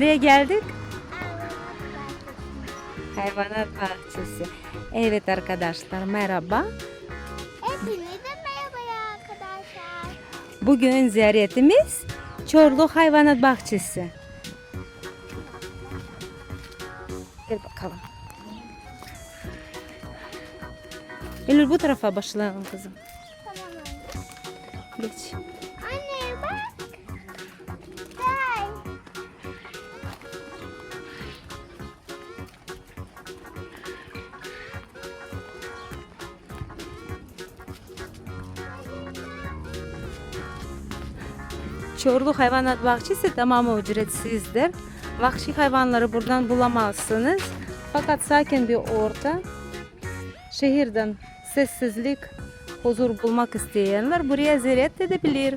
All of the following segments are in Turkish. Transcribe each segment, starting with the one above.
Nereye geldik? Hayvanat bahçesi. Evet arkadaşlar merhaba. Hepinize merhaba arkadaşlar. Bugün ziyaretimiz Çorlu Hayvanat Bahçesi. Gel bakalım. Eylül bu tarafa başlayalım kızım. Tamam. Geç. Çorlu Hayvanat Bahçesi tamamı ücretsizdir. Vahşi hayvanları buradan bulamazsınız. Fakat sakin bir ortam. Şehirden sessizlik, huzur bulmak isteyenler buraya ziyaret edebilir.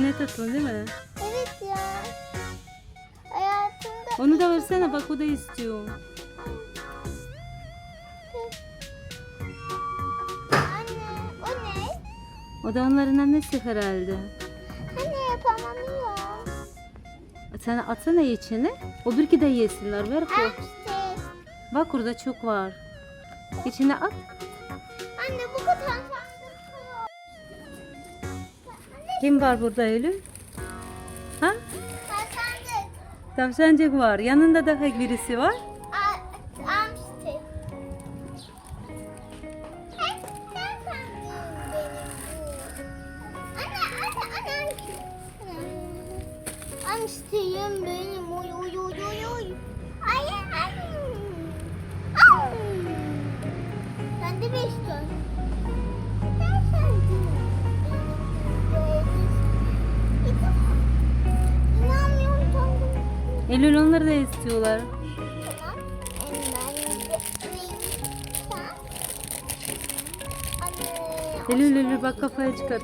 Ne tatlı değil mi? Evet ya. Hayatımda Onu da versene bak o da istiyor. anne o ne? O da onların annesi herhalde. Anne yapamıyorum. Sen atsana içine. O bir de yesinler. Ver koy. Bak orada çok var. İçine at. Kim var burada Eylül? Ha? Kazandık. Tavşancık var. Yanında da birisi var. Amsti. Hey, sen Eylül onları da istiyorlar. Eylül Eylül bak kafaya çıkart.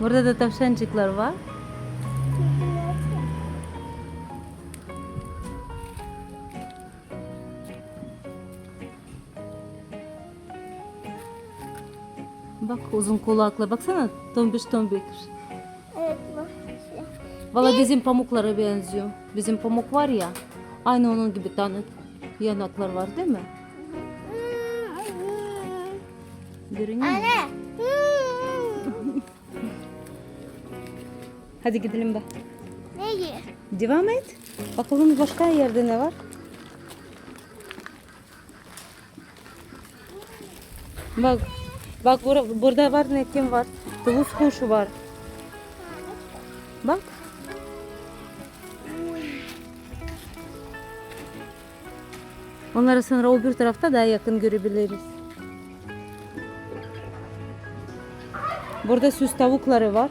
Burada da tavşancıklar var. Bak uzun kulaklı. Baksana tombiş tombik. Evet bak. Valla bizim pamuklara benziyor. Bizim pamuk var ya. Aynı onun gibi tane yanaklar var değil mi? Görünüyor? Anne. Hadi gidelim bak. Neyi? Devam et. Bakalım başka yerde ne var? Bak. Bak bura- burada var ne kim var? Tavus kuşu var. Bak. Onları sonra o bir tarafta daha yakın görebiliriz. Burada süs tavukları var.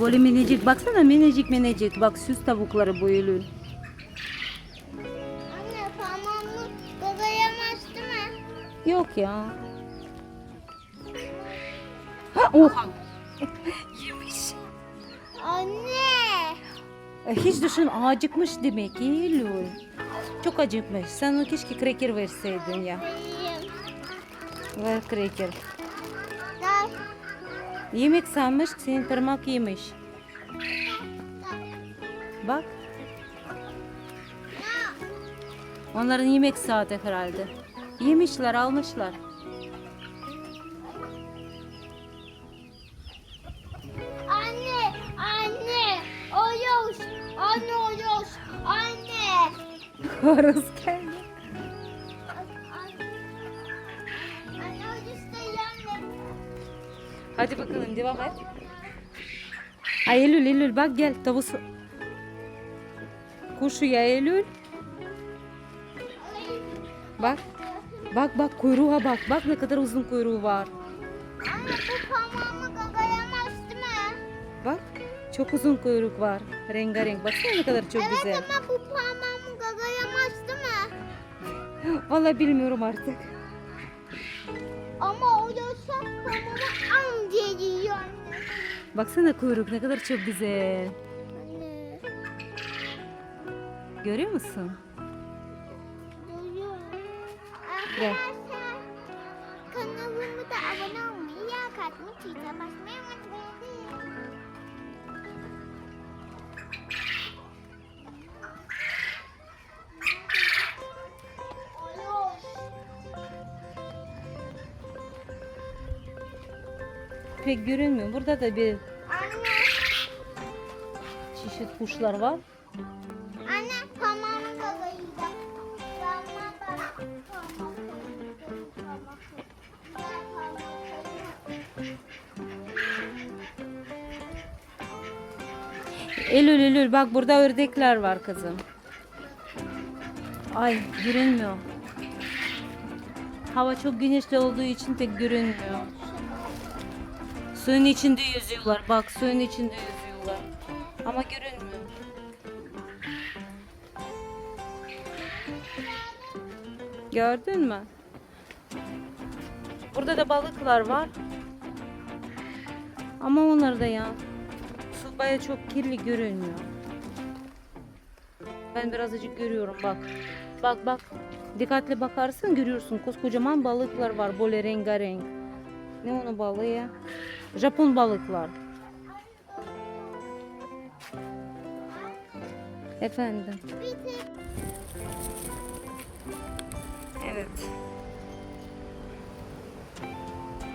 Böyle minicik baksana minicik minicik. Bak süs tavukları bu Eylül. Anne parmağımı galayamaz değil mi? Yok ya. Ha oha. Yemiş. Anne. E, Hiç düşün acıkmış demek Eylül. Çok acıkmış. Sen ona keşke kreker verseydin ya. Ver kreker. Yemek sanmış, senin tırnak yemiş. Bak. Onların yemek saati herhalde. Yemişler, almışlar. Anne, anne, o yoş, anne o yoş, anne. Horoz Hadi bakalım devam et. Ay Eylül Eylül bak gel tavus. Kuşu ya Eylül. Bak. Bak bak kuyruğa bak. Bak ne kadar uzun kuyruğu var. Anne bu parmağımı gagalamaz değil mi? Bak çok uzun kuyruk var. Rengarenk. Baksana ne kadar çok Evet güzel. ama bu parmağımı gagalamaz değil mi? Vallahi bilmiyorum artık. Ama o yoksa parmağımı am diye yiyor anne. Baksana kuyruk ne kadar çok güzel. Anne. Görüyor musun? Duyuyorum. Gel. Pek görünmüyor. Burada da bir Anne, çeşit kuşlar var. anne parmağımı galayacak. Parmağım bak. Parmağım parmağım Eylül Eylül bak burada ördekler var kızım. Ay görünmüyor. Hava çok güneşli olduğu için pek görünmüyor. Suyun içinde yüzüyorlar. Bak suyun içinde yüzüyorlar. Ama görünmüyor. Gördün mü? Burada da balıklar var. Ama onlar da ya. Su baya çok kirli görünmüyor. Ben birazcık görüyorum bak. Bak bak. Dikkatli bakarsın görüyorsun. Koskocaman balıklar var böyle rengarenk. Ne onun balığı ya? Japon balıklar. Efendim. Evet.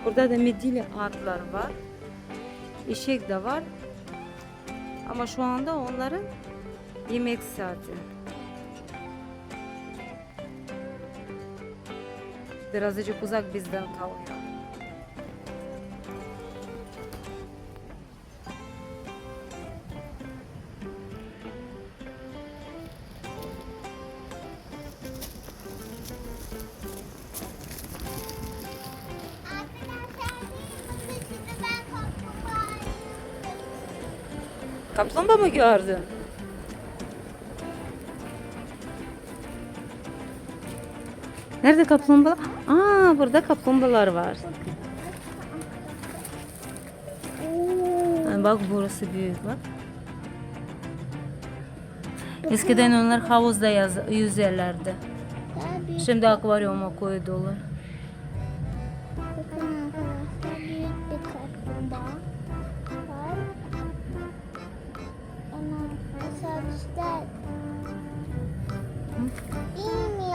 Burada da midilli atlar var. Eşek de var. Ama şu anda onların yemek saati. Birazcık uzak bizden kalıyor. Kaplumbağa mı gördün? Nerede kaplumbağa? Aa burada kaplumbağalar var. Ha, bak burası büyük bak. Eskiden onlar havuzda yaz, yüzerlerdi. Şimdi akvaryuma koydular.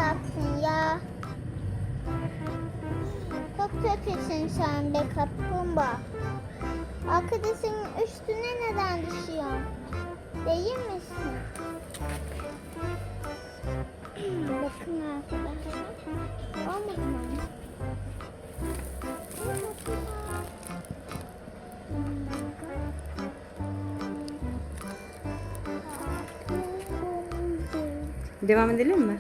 Yaptın ya? Çok kötüsün sen be kaplumbağa. Arkadaşın üstüne neden düşüyor? Değil misin? Bakın arkadaşlar. Devam edelim mi?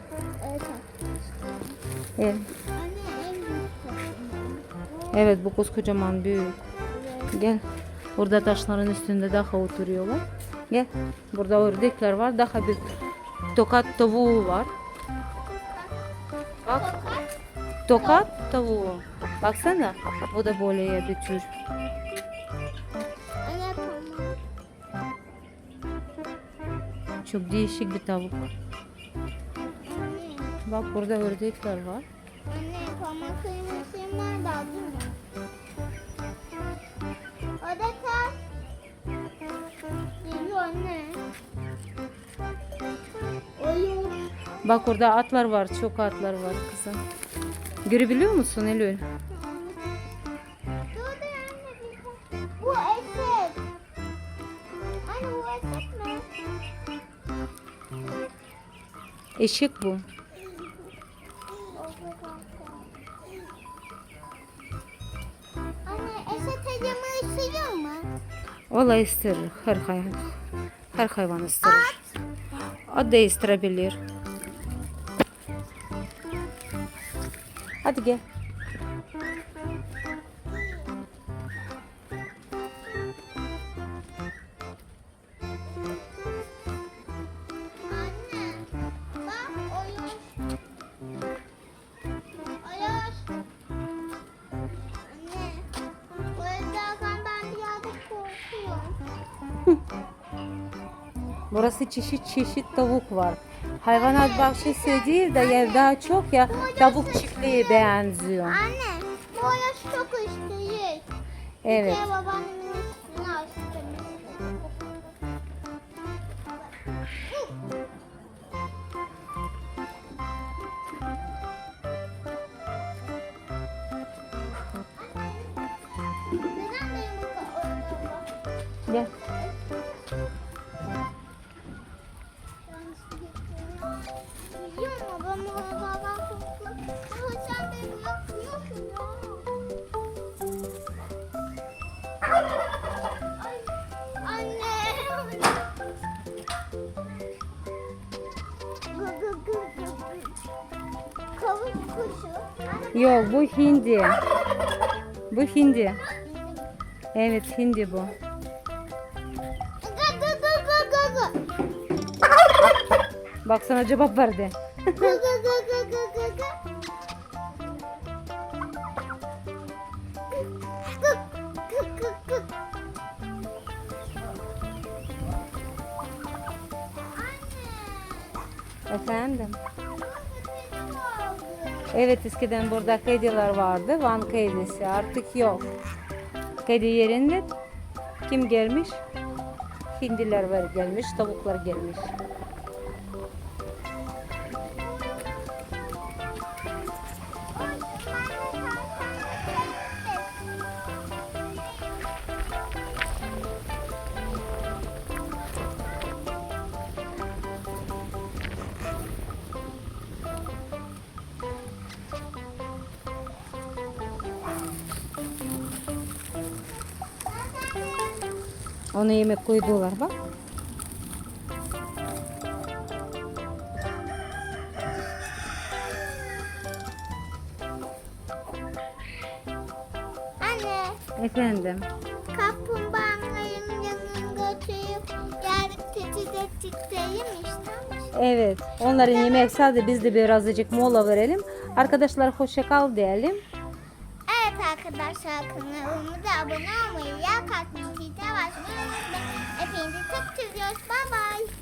Evet. Evet. Bu koskocaman büyük. Gel. Burada taşların üstünde daha oturuyorlar. Gel. Burada ördekler var. Daha bir tokat tavuğu var. Bak. Tokat tavuğu. Baksana. Bu da böyle bir tür. Çok değişik bir tavuk. Bak burada ördekler var. Anne parmak kıymasıyım nerede aldın mı? O da kal. Geliyor anne. Oyun. Bak orada atlar var. Çok atlar var kızım. Görebiliyor musun Eylül? Bu eşek. Anne bu eşek mi? Eşek bu. Olay ısırır. Her hayvan. Her hayvan ısırır. At da ısırabilir. Hadi gel. Burası çeşit çeşit tavuk var. Hayvanat bahçesi değil de ya daha çok ya tavuk çiftliği benziyor. Anne bu Oyoş çok ısırır. Evet. Bir babaannemin üstüne oynuyorum? Gel. Kuşu. Yok bu hindi. Bu hindi. Evet hindi bu. Bak sana cevap verdi. Gı Evet eskiden burada kediler vardı. Van kedisi artık yok. Kedi yerinde kim gelmiş? Hindiler var gelmiş, tavuklar gelmiş. Ona yemek koydular bak. Anne, Efendim. kaplumbağaların yanına götürüp yarın tetize titreyim istemiş. Evet. Onların yemek sadece biz de birazcık mola verelim. Arkadaşlar hoşça kal diyelim. Evet arkadaşlar kanalımıza abone olmayı, like atmayı, Hepinizi çok seviyoruz. Bye bye.